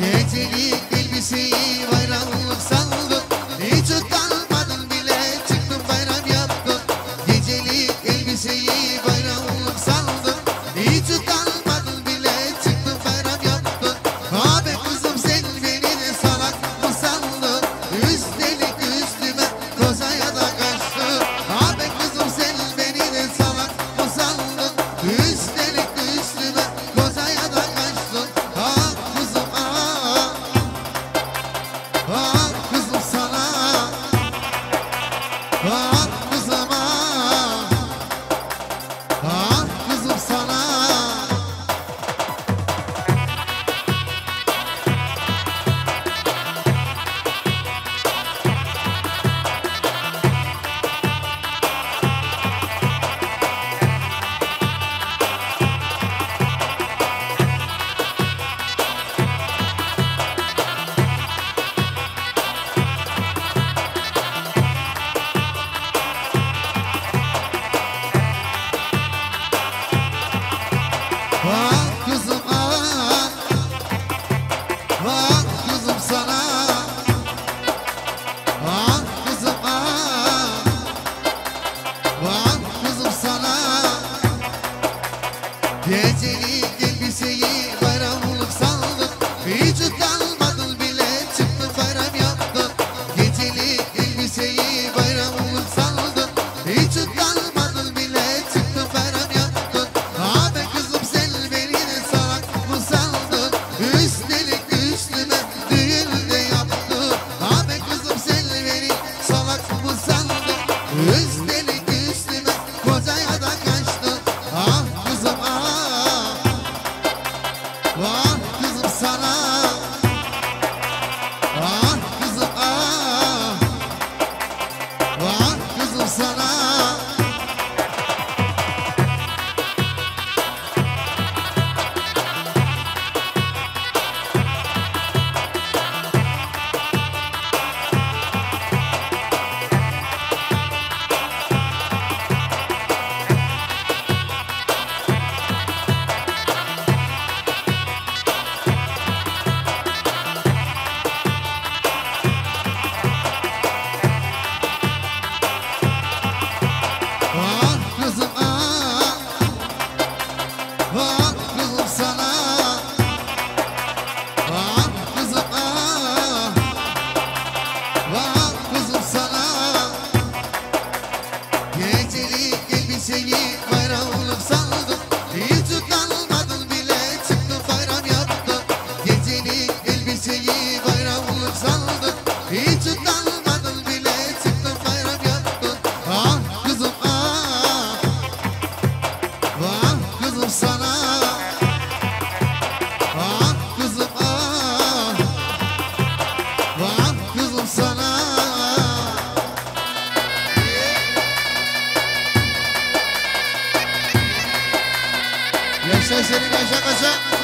Gecelik elbiseyi var. Bak sana. Bak kızım ah sana. Gece 谢谢你感谢感谢。